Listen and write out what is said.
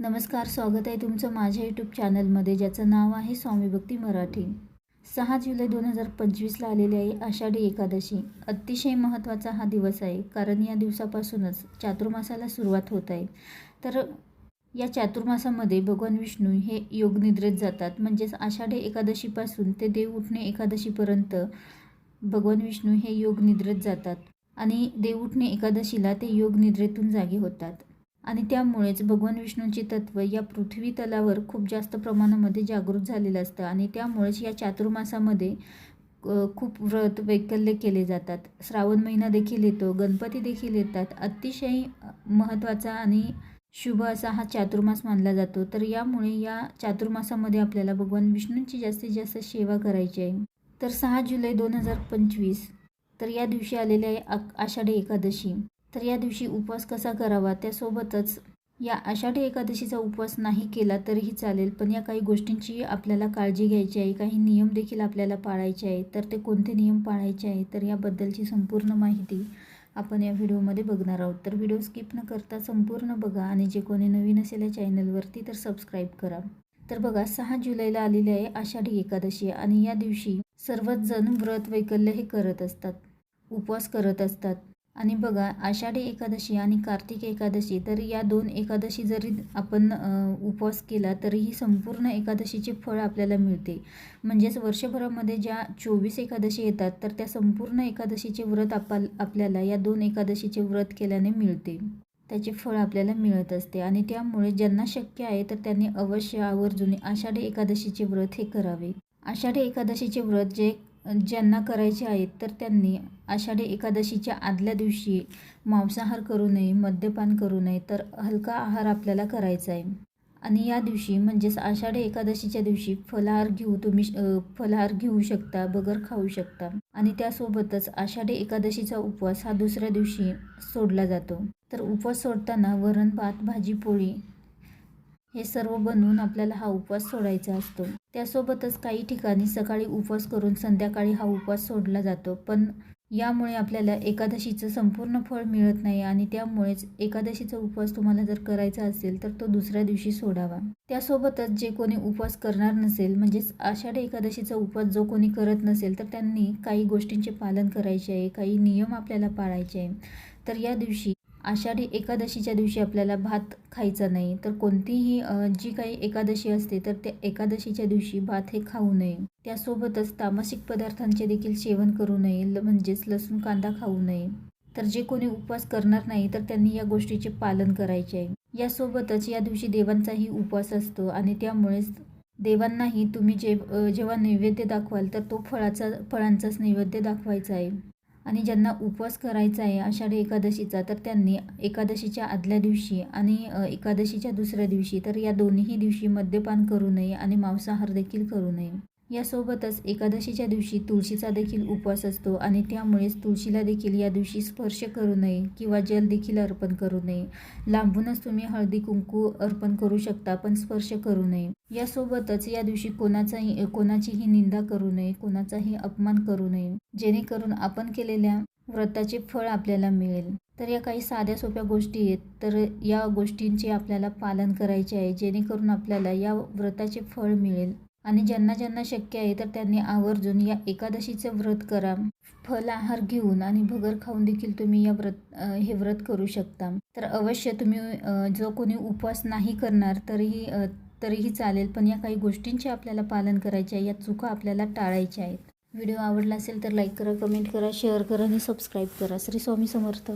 नमस्कार स्वागत आहे तुमचं माझ्या यूट्यूब चॅनलमध्ये ज्याचं नाव आहे स्वामी भक्ती मराठी. सहा जुलै दोन हजार पंचवीसला आलेली आहे आषाढी एकादशी. अतिशय महत्त्वाचा हा दिवस आहे कारण या दिवसापासूनच चातुर्मासाला सुरुवात होत आहे. तर या चातुर्मासामध्ये भगवान विष्णू हे योगनिद्रेत जातात. म्हणजेच आषाढी एकादशीपासून ते देव उठणे एकादशीपर्यंत भगवान विष्णू हे योगनिद्रेत जातात. आणि देव उठणे एकादशीला ते योगनिद्रेतून जागे होतात. आणि त्यामुळेच भगवान विष्णूंचे तत्व या पृथ्वी तलावर खूप जास्त प्रमाणामध्ये जागृत झालेलं असतं आणि त्यामुळेच या चातुर्मासामध्ये खूप व्रत वैकल्य केले जातात. श्रावण महिना देखील येतो गणपती देखील येतात. अतिशय महत्त्वाचा आणि शुभ असा हा चातुर्मास मानला जातो. तर यामुळे या चातुर्मासामध्ये आपल्याला भगवान विष्णूंची जास्तीत जास्त सेवा करायची आहे. तर सहा जुलै दोन हजार पंचवीस तर या दिवशी आलेले आहे आषाढी एकादशी. तर या दिवशी उपवास कसा करावा? त्यासोबतच या आषाढी एकादशीचा उपवास नाही केला तरीही चालेल पण या काही गोष्टींची आपल्याला काळजी घ्यायची आहे. काही नियम देखील आपल्याला पाळायचे आहे तर ते कोणते नियम पाळायचे आहे तर याबद्दलची संपूर्ण माहिती आपण या व्हिडिओमध्ये बघणार आहोत. तर व्हिडिओ स्किप न करता संपूर्ण बघा आणि जे कोणी नवीन असेल या चॅनलवरती तर सबस्क्राईब करा. तर बघा सहा जुलैला आलेली आहे आषाढी एकादशी आणि या दिवशी सर्वच जण व्रत वैकल्य हे करत असतात उपवास करत असतात. आणि बघा आषाढी एकादशी आणि कार्तिक एकादशी तर या दोन एकादशी जरी आपण उपवास केला तरीही संपूर्ण एकादशीचे फळ आपल्याला मिळते. म्हणजेच वर्षभरामध्ये ज्या चोवीस एकादशी येतात तर त्या संपूर्ण एकादशीचे व्रत आपल आपल्याला या दोन एकादशीचे व्रत केल्याने मिळते. त्याचे फळ आपल्याला मिळत असते. आणि त्यामुळे ज्यांना शक्य आहे तर त्यांनी अवश्य आवर्जून आषाढी एकादशीचे व्रत हे करावे. आषाढी एकादशीचे व्रत जे ज्यांना करायचे आहेत तर त्यांनी आषाढी एकादशीच्या आदल्या दिवशी मांसाहार करू नये मद्यपान करू नये तर हलका आहार आपल्याला करायचा आहे. आणि या दिवशी म्हणजेच आषाढी एकादशीच्या दिवशी फलाहार घेऊ तुम्ही फलाहार घेऊ शकता बगर खाऊ शकता. आणि त्यासोबतच आषाढी एकादशीचा उपवास हा दुसऱ्या दिवशी सोडला जातो. तर उपवास सोडताना वरण भात भाजी पोळी हे सर्व बनवून आपल्याला हा उपवास सोडायचा असतो. त्यासोबतच काही ठिकाणी सकाळी उपवास करून संध्याकाळी हा उपवास सोडला जातो. पण यामुळे आपल्याला एकादशीचं संपूर्ण फळ मिळत नाही आणि त्यामुळेच एकादशीचा उपवास तुम्हाला जर करायचा असेल तर तो दुसऱ्या दिवशी सोडावा. त्यासोबतच जे कोणी उपवास करणार नसेल म्हणजेच आषाढी एकादशीचा उपवास जो कोणी करत नसेल तर त्यांनी काही गोष्टींचे पालन करायचे आहे काही नियम आपल्याला पाळायचे आहे. तर या दिवशी आषाढी एकादशीच्या दिवशी आपल्याला भात खायचा नाही तर कोणतीही जी काही एकादशी असते तर त्या एकादशीच्या दिवशी भात हे खाऊ नये. त्यासोबतच तामसिक पदार्थांचे देखील सेवन करू नये ल- म्हणजेच लसूण कांदा खाऊ नये. तर जे कोणी उपवास करणार नाही तर त्यांनी या गोष्टीचे पालन करायचे आहे. यासोबतच या दिवशी देवांचाही उपवास असतो आणि त्यामुळेच देवांनाही तुम्ही जे जेव्हा नैवेद्य दाखवाल तर तो फळाचा फळांचाच नैवेद्य दाखवायचा आहे. आणि ज्यांना उपवास करायचा आहे आषाढी एकादशीचा तर त्यांनी एकादशीच्या आदल्या दिवशी आणि एकादशीच्या दुसऱ्या दिवशी तर या दोन्ही दिवशी मद्यपान करू नये आणि मांसाहार देखील करू नये. यासोबतच एकादशीच्या दिवशी तुळशीचा देखील उपवास असतो आणि त्यामुळेच तुळशीला देखील या दिवशी स्पर्श करू नये किंवा जल देखील अर्पण करू नये. लांबूनच तुम्ही हळदी कुंकू अर्पण करू शकता पण स्पर्श करू नये. यासोबतच या दिवशी कोणाचाही कोणाचीही निंदा करू नये कोणाचाही अपमान करू नये. जेणेकरून आपण केलेल्या व्रताचे फळ आपल्याला मिळेल. तर या काही साध्या सोप्या गोष्टी आहेत. तर या गोष्टींचे आपल्याला पालन करायचे आहे. जेणेकरून आपल्याला या व्रताचे फळ मिळेल. आणि ज्यांना ज्यांना शक्य आहे तर त्यांनी आवर्जून या एकादशीचं व्रत करा. फल आहार घेऊन आणि भगर खाऊन देखील तुम्ही या व्रत हे व्रत करू शकता. तर अवश्य तुम्ही जो कोणी उपवास नाही करणार तरीही तरीही चालेल पण या काही गोष्टींचे आपल्याला पालन करायचे आहे या चुका आपल्याला टाळायच्या आहेत. व्हिडिओ आवडला असेल तर लाईक करा कमेंट करा शेअर करा आणि सबस्क्राईब करा. श्री स्वामी समर्थ.